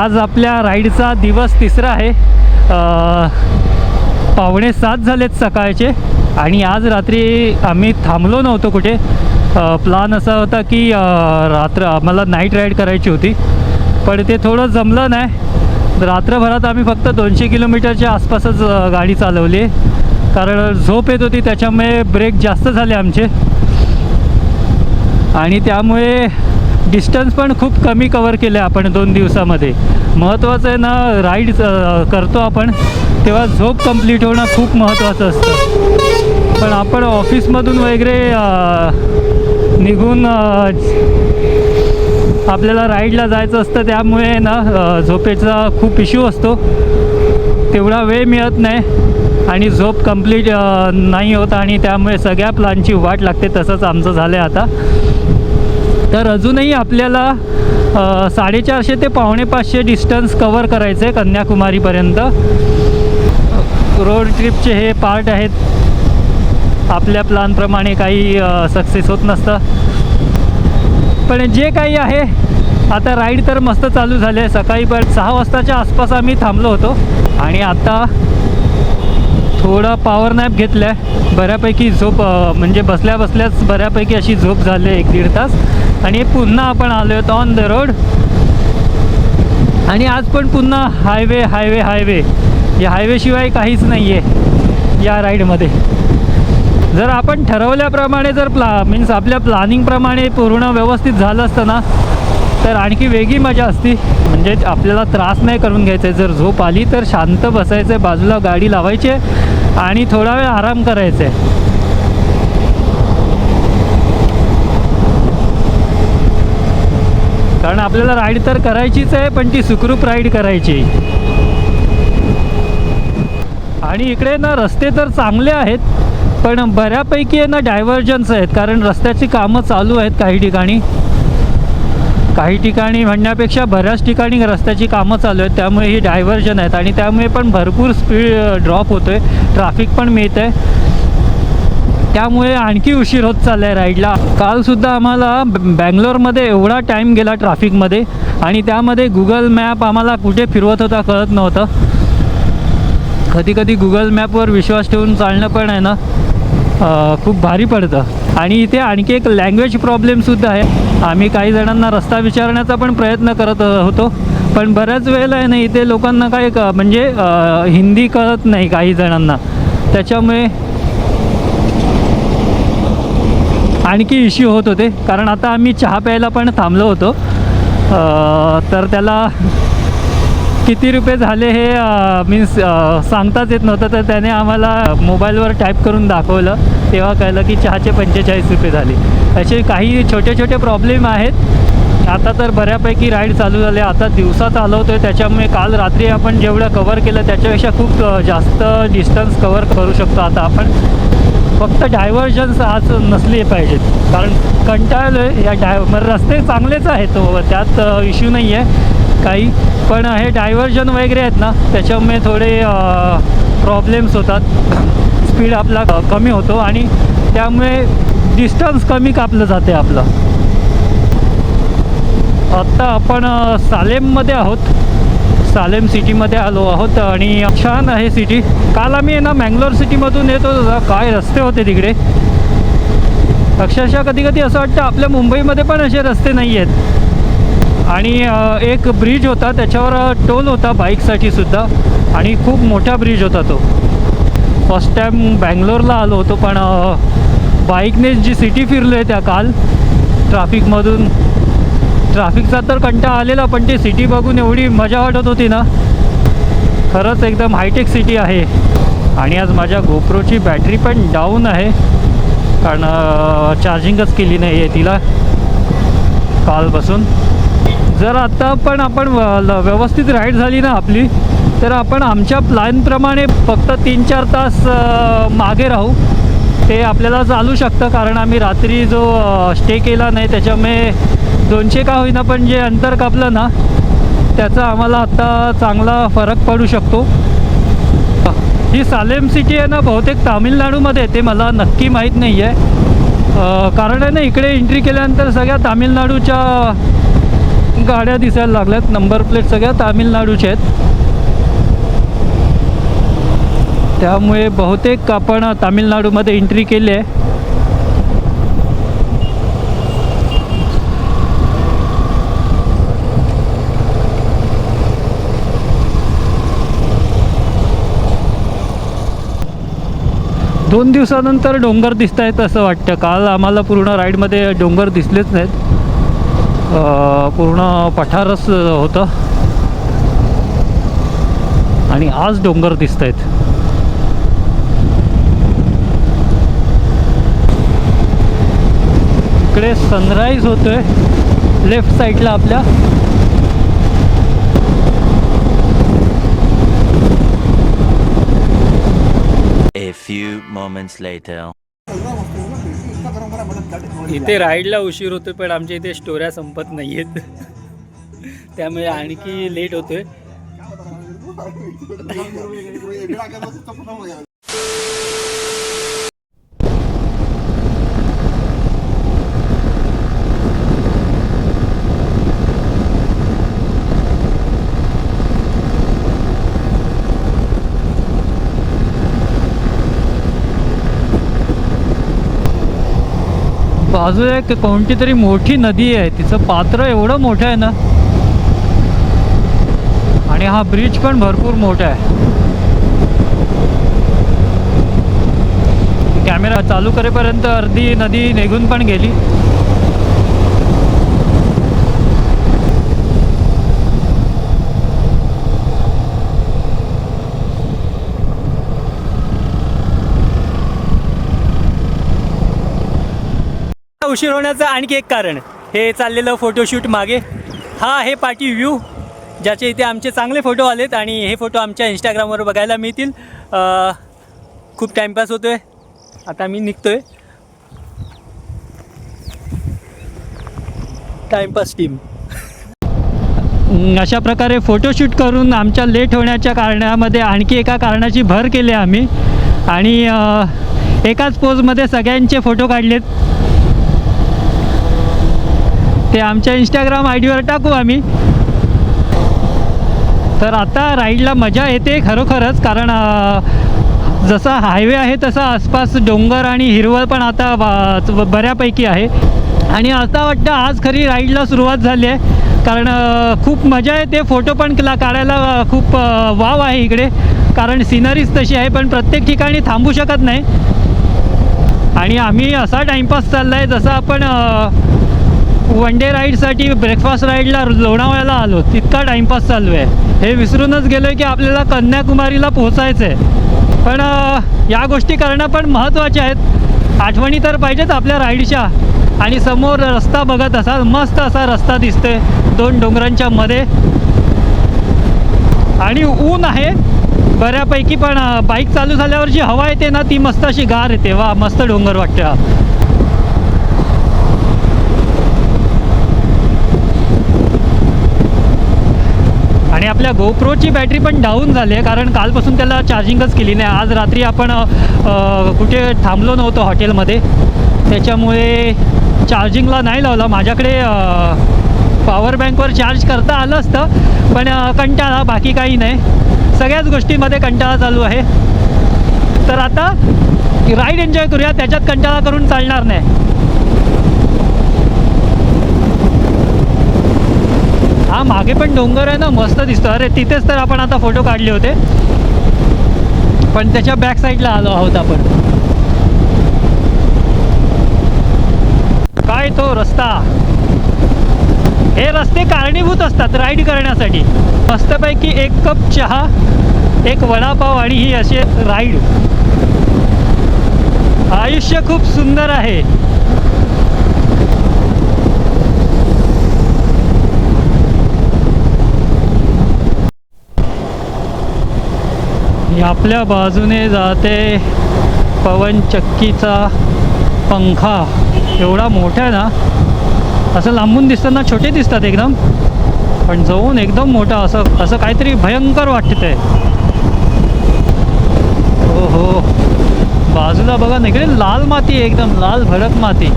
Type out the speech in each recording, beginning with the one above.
आज आपल्या राईडचा दिवस तिसरा आहे. पावणे सात झालेत सकाळचे आणि आज रात्री आम्ही थांबलो नव्हतो कुठे. प्लान असा होता की रात्र आम्हाला नाईट राईड करायची होती. पण ते थोडं जमलं नाही. रात्रभरात आम्ही फक्त दोनशे किलोमीटरच्या आसपासच गाडी चालवली. कारण झोप येत होती त्याच्यामुळे ब्रेक जास्त झाले आमचे. आणि त्यामुळे डिस्टन्स पण खूप कमी कवर केले आपण दोन दिवसामध्ये. महत्त्वाचं आहे ना राईड करतो आपण तेव्हा झोप कंप्लीट होणं खूप महत्त्वाचं असतं. पण आपण ऑफिसमधून वगैरे निघून आपल्याला राईडला जायचं असतं त्यामुळे ना झोपेचा खूप इश्यू असतो. तेवढा वेळ मिळत नाही आणि झोप कंप्लीट नाही होत आणि त्यामुळे सगळ्या प्लानची वाट लागते तसंच आमचं झालं आहे आता. तर अजूनही आपल्याला साडेचारशे ते पावणे पाचशे डिस्टन्स कवर करायचं आहे कन्याकुमारीपर्यंत. रोड ट्रिपचे हे पार्ट आहेत. आपल्या प्लॅनप्रमाणे काही सक्सेस होत नसतं. पण जे काही आहे आता राईड तर मस्त चालू झाले सकाळी पण सहा वाजताच्या आसपास आम्ही थांबलो होतो. आणि आता थोडा पॉवर नॅप घेतला आहे बऱ्यापैकी झोप म्हणजे बसल्या बसल्याच बऱ्यापैकी अशी झोप झाली एक दीड तास. आणि पुन्हा आपण आलो आहोत ऑन द रोड आणि आज पण पुन्हा हायवे हायवे हायवे या हायवेशिवाय काहीच नाही आहे या राईडमध्ये जर आपण ठरवल्याप्रमाणे जर प्ला मीन्स आपल्या प्लॅनिंगप्रमाणे पूर्ण व्यवस्थित झालं असतं ना तर आणखी वेगळी मजा असती. म्हणजे आपल्याला त्रास नाही करून घ्यायचा. आहे जर झोप आली तर शांत बसायचं आहे बाजूला गाडी लावायची आहे आणि थोडा वेळ आराम करायचा. आहे कारण आपल्याला राईड तर करायचीच आहे पण ती सुखरूप राईड करायची. आणि इकडे ना रस्ते तर चांगले आहेत पण बऱ्यापैकी आहे ना डायव्हर्जन्स आहेत कारण रस्त्याची कामं चालू आहेत काही ठिकाणी. काही ठिकाणी म्हणण्यापेक्षा बऱ्याच ठिकाणी रस्त्याची कामं चालू आहेत त्यामुळे ही डायव्हर्जन आहेत. आणि त्यामुळे पण भरपूर स्पीड ड्रॉप होतो आहे ट्रॅफिक पण मिळतं आहे त्यामुळे आणखी उशीर होत चालला आहे राईडला कालसुद्धा आम्हाला ब- बँगलोरमध्ये एवढा टाईम गेला ट्रॅफिकमध्ये आणि त्यामध्ये गुगल मॅप आम्हाला कुठे फिरवत होता कळत नव्हतं. कधी कधी गुगल मॅपवर विश्वास ठेवून चालणं पण आहे ना खूप भारी पडतं. आणि इथे आणखी एक लँग्वेज प्रॉब्लेमसुद्धा आहे. आम्ही काही जणांना रस्ता विचारण्याचा पण प्रयत्न करत होतो. पण बऱ्याच वेळेला आहे ना इथे लोकांना काय क- म्हणजे हिंदी कळत नाही काही जणांना. त्याच्यामुळे आणखी इश्यू होत होते. कारण आता आम्ही चहा प्यायला पण थांबलो होतो. तर त्याला किती रुपये झाले हे मीन्स सांगताच येत नव्हतं. तर त्याने आम्हाला मोबाईलवर टाईप करून दाखवलं. तेव्हा कळलं की चहाचे पंचेचाळीस रुपये झाले. असे काही छोटे छोटे प्रॉब्लेम आहेत. आता तर बऱ्यापैकी राईड चालू झाले. आता दिवसा चालवतो आहे त्याच्यामुळे काल रात्री आपण जेवढं कवर केलं त्याच्यापेक्षा खूप जास्त डिस्टन्स कवर करू शकतो आता आपण. फक्त डायव्हर्जन्स आज नसले पाहिजेत कारण कंटाळलो आहे या डाय मग रस्ते चांगलेच आहेत हो, त्यात इश्यू नाही आहे काही पण हे डायव्हर्जन वगैरे आहेत ना त्याच्यामुळे थोडे प्रॉब्लेम्स होतात. स्पीड आपला क- कमी होतो आणि त्यामुळे डिस्टन्स कमी कापलं जाते आपलं. आत्ता आपण सालेममध्ये आहोत. सालेम सिटीमध्ये आलो आहोत आणि छान आहे सिटी. काल आम्ही आहे ना मँगलोर सिटीमधून येतो काय रस्ते होते तिकडे? अक्षरशः कधी कधी असं वाटतं आपल्या मुंबईमध्ये पण असे रस्ते नाही आहेत. आणि एक ब्रिज होता त्याच्यावर टोल होता बाईकसाठी सुद्धा आणि खूप मोठा ब्रिज होता तो. फर्स्ट टाईम बँगलोरला आलो होतो पण बाईकने जी सिटी फिरलो आहे त्या काल ट्रॅफिकमधून ट्रॅफिकचा तर कंटाळा आलेला पण ती सिटी बघून एवढी मजा वाटत होती ना. खरंच एकदम हायटेक सिटी आहे. आणि आज माझ्या गोप्रोची बॅटरी पण डाऊन आहे. कारण चार्जिंगच केली नाही आहे तिला. कालपासून. जर आता पण आपण ल- व्यवस्थित राईड झाली ना आपली तर आपण आमच्या प्लॅनप्रमाणे फक्त तीन चार तास मागे राहू. ते आपल्याला चालू शकतं कारण आम्ही रात्री जो स्टे केला नाही त्याच्यामुळे दोनशे का होईना पण जे अंतर कापलं ना त्याचा आम्हाला आत्ता चांगला फरक पडू शकतो. ही सालेम सिटी आहे ना बहुतेक तामिळनाडूमध्ये आहे ते मला नक्की माहीत नाही आहे कारण आहे ना इकडे एंट्री केल्यानंतर सगळ्या तामिळनाडूच्या गाड्या दिसायला लागल्यात नंबर प्लेट सगळ्या तामिळनाडूच्या आहेत. त्यामुळे बहुतेक आपण तामिळनाडूमध्ये एंट्री केली आहे. दोन दिवसानंतर डोंगर दिसत आहेत असं वाटतं. काल आम्हाला पूर्ण राईडमध्ये डोंगर दिसलेच नाहीत. पूर्ण पठारच होतं. आणि आज डोंगर दिसत आहेत इकडे सनराईज होतोय. लेफ्ट साईडला आपल्या. A few moments later. इथे राईडला उशीर होतोय पण आमच्या इथे स्टोऱ्या संपत नाही आहेत त्यामुळे आणखी लेट होतोय बाजूला एक कोणती तरी मोठी नदी आहे? तिचं पात्र एवढं मोठं आहे ना? आणि हा ब्रिज पण भरपूर मोठा आहे. कॅमेरा चालू करेपर्यंत अर्धी नदी निघून पण गेली. उशीर होण्याचं आणखी एक कारण. हे चाललेलं फोटोशूट मागे. हा आहे पाठी व्ह्यू ज्याचे इथे आमचे चांगले फोटो आलेत आणि हे फोटो आमच्या इंस्टाग्रामवर बघायला मिळतील. खूप टाईमपास होतो आहे आता मी निघतोय. टाईमपास टीम अशा प्रकारे फोटोशूट करून आमच्या लेट होण्याच्या कारणामध्ये आणखी एका कारणाची भर केली आम्ही. आणि एकाच पोजमध्ये सगळ्यांचे फोटो काढलेत. ते आमच्या इंस्टाग्राम आय डीवर टाकू आम्ही. तर आता राईडला मजा येते खरोखरच कारण जसा हायवे आहे तसा आसपास डोंगर आणि हिरवळ पण आता बऱ्यापैकी आहे. आणि असं वाटतं आज खरी राईडला सुरुवात झाली आहे. कारण खूप मजा येते. फोटो पण क्ला काढायला खूप वाव आहे इकडे. कारण सिनरीज तशी आहे पण प्रत्येक ठिकाणी थांबू शकत नाही. आणि आम्ही असा टाईमपास चालला आहे जसं आपण वन डे राईडसाठी ब्रेकफास्ट राईडला लोणावळ्याला आलो. तितका टाईमपास चालू आहे. हे विसरूनच गेलो आहे की आपल्याला कन्याकुमारीला पोहोचायचं आहे पण या गोष्टी करणं पण महत्त्वाच्या आहेत. आठवणी तर पाहिजेत आपल्या राईडच्या. आणि समोर रस्ता बघत असाल मस्त असा रस्ता दिसतोय. दोन डोंगरांच्या मध्ये. आणि ऊन आहे. बऱ्यापैकी पण बाईक चालू झाल्यावर जी हवा येते ना ती मस्त अशी गार येते. वा मस्त डोंगर वाटते. आपल्या गोप्रोची बॅटरी पण डाऊन झाली आहे कारण कालपासून त्याला चार्जिंगच केली नाही. आज रात्री आपण कुठे थांबलो नव्हतो हॉटेलमध्ये. त्याच्यामुळे चार्जिंगला नाही लावला. माझ्याकडे पॉवर बँकवर चार्ज करता आलं असतं पण कंटाळा बाकी काही नाही. सगळ्याच गोष्टींमध्ये कंटाळा चालू आहे. तर आता राईड एन्जॉय करूया. त्याच्यात कंटाळा करून चालणार नाही. हा मागे पण डोंगर आहे ना मस्त दिसतो. अरे तिथेच तर आपण आता फोटो काढले होते. पण त्याच्या बॅक साईडला आलो आहोत आपण. काय तो रस्ता? हे रस्ते कारणीभूत असतात राईड करण्यासाठी. मस्तपैकी एक कप चहा एक वडापाव आणि ही असे राईड आयुष्य खूप सुंदर आहे. आपल्या बाजूने जाते पवन चक्कीचा पंखा. एवढा मोठा आहे ना? असं लांबून दिसताना छोटे दिसतात एकदम. पण जाऊन एकदम मोठा असं असं काहीतरी भयंकर वाटते हो हो बाजूला बघा ना इकडे लाल माती एकदम लाल भडक माती.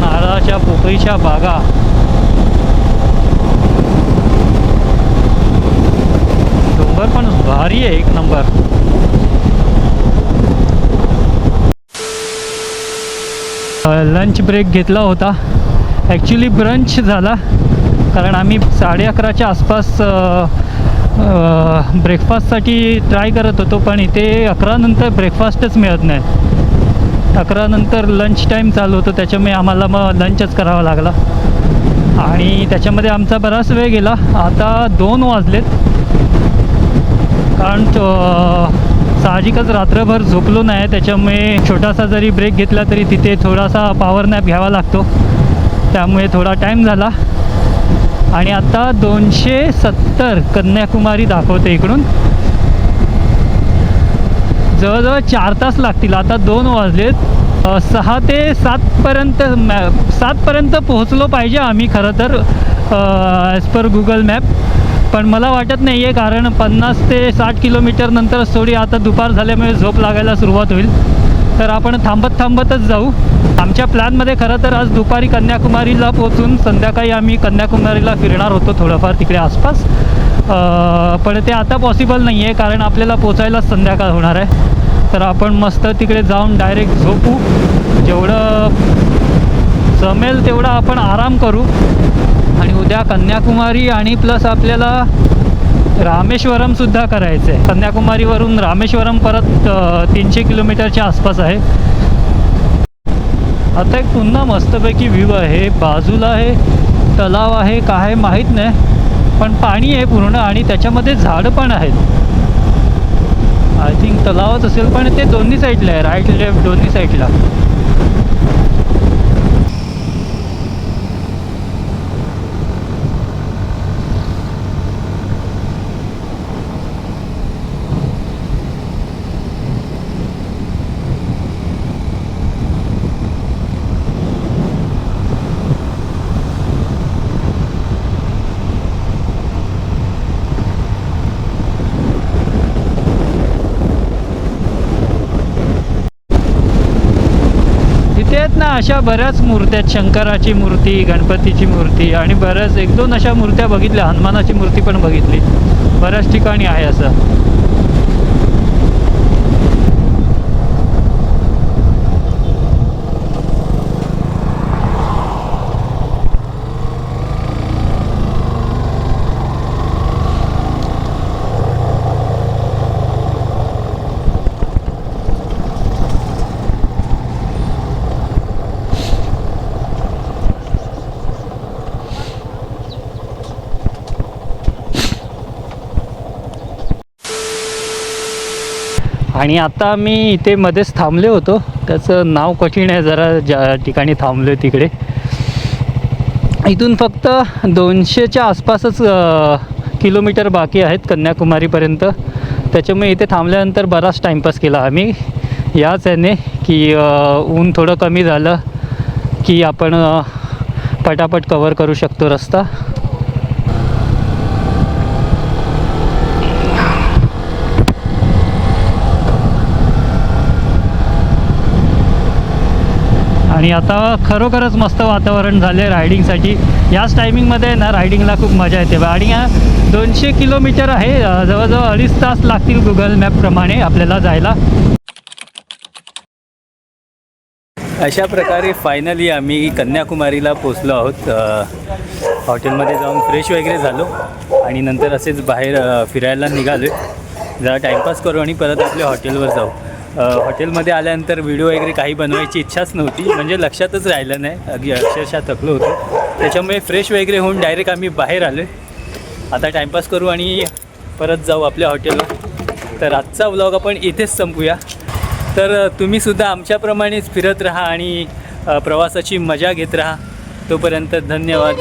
नारळाच्या पोकळीच्या बागा. नंबर पण भारी आहे एक नंबर. लंच ब्रेक घेतला होता. ॲक्च्युली ब्रंच झाला. कारण आम्ही साडे अकराच्या आसपास ब्रेकफास्टसाठी ट्राय करत होतो पण इथे अकरानंतर ब्रेकफास्टच मिळत नाही. अकरानंतर लंच टाईम चालू होतो त्याच्यामुळे आम्हाला मग लंचच करावा लागला. आणि त्याच्यामध्ये आमचा बराच वेळ गेला. आता दोन वाजलेत. कारण तो- साहजिकच रात्रभर झोपलो नाही त्याच्यामुळे छोटासा जरी ब्रेक घेतला तरी तिथे थोडासा पॉवर नॅप घ्यावा लागतो. त्यामुळे थोडा टाईम झाला. आणि आता दोनशे सत्तर कन्याकुमारी दाखवते इकडून. जवळजवळ चार तास लागतील. आता दोन वाजलेत. सहा ते सातपर्यंत मॅ सातपर्यंत पोहोचलो पाहिजे आम्ही खरं तर ॲज पर गुगल मॅप पण मला वाटत नाही आहे कारण पन्नास ते साठ किलोमीटर नंतर थोडी आता दुपार झाल्यामुळे झोप लागायला सुरुवात होईल. तर आपण थांबत थांबतच जाऊ. आमच्या प्लॅनमध्ये खरं तर आज दुपारी कन्याकुमारीला पोचून संध्याकाळी आम्ही कन्याकुमारीला फिरणार होतो थोडंफार तिकडे आसपास. पण ते आता पॉसिबल नाही आहे कारण आपल्याला पोचायला संध्याकाळ होणार आहे. तर आपण मस्त तिकडे जाऊन डायरेक्ट झोपू. जेवढं जमेल तेवढा आपण आराम करू. आणि उद्या कन्याकुमारी आणि प्लस आपल्याला रामेश्वरमसुद्धा करायचं आहे कन्याकुमारीवरून रामेश्वरम परत तीनशे किलोमीटरच्या आसपास आहे. आता एक पुन्हा मस्तपैकी व्ह्यू आहे. बाजूला आहे तलाव आहे काय माहीत नाही. पण पाणी आहे पूर्ण आणि त्याच्यामध्ये झाडं पण आहेत. आय थिंक तलावच असेल पण ते दोन्ही साईडला आहे. राईट लेफ्ट दोन्ही साईडला तिथे आहेत ना अशा बऱ्याच मूर्त्या आहेत शंकराची मूर्ती गणपतीची मूर्ती आणि बऱ्याच एक दोन अशा मूर्त्या बघितल्या हनुमानाची मूर्ती पण बघितली. बऱ्याच ठिकाणी आहे असं. आणि आता मी इथे मध्येच थांबले होतो. त्याचं नाव कठीण आहे जरा ज्या ठिकाणी थांबलो आहे तिकडे. इथून फक्त दोनशेच्या आसपासच किलोमीटर बाकी आहेत कन्याकुमारीपर्यंत. त्याच्यामुळे इथे थांबल्यानंतर बराच टाईमपास केला आम्ही. याच याने की ऊन थोडं कमी झालं की आपण पटापट कवर करू शकतो रस्ता. आणि आता खरोखरच मस्त वातावरण झालं आहे रायडिंगसाठी. याच टायमिंगमध्ये ना रायडिंगला खूप मजा येते. आणि हा दोनशे किलोमीटर आहे जवळजवळ अडीच तास लागतील गुगल मॅपप्रमाणे आपल्याला जायला. अशा प्रकारे फायनली आम्ही कन्याकुमारीला पोचलो आहोत. हॉटेलमध्ये जाऊन फ्रेश वगैरे झालो. आणि नंतर असेच बाहेर फिरायला निघालो जरा टाईमपास करू आणि परत आपल्या हॉटेलवर जाऊ. हॉटेलमध्ये आल्यानंतर व्हिडिओ वगैरे काही बनवायची इच्छाच नव्हती. म्हणजे लक्षातच राहिलं नाही. अगदी अक्षरशः थकलो होतो. त्याच्यामुळे फ्रेश वगैरे होऊन डायरेक्ट आम्ही बाहेर आलो. आता टाईमपास करू आणि परत जाऊ आपल्या हॉटेलला तर आजचा व्लॉग आपण इथेच संपूया. तर तुम्हीसुद्धा आमच्याप्रमाणेच फिरत राहा आणि प्रवासाची मजा घेत राहा. तोपर्यंत धन्यवाद.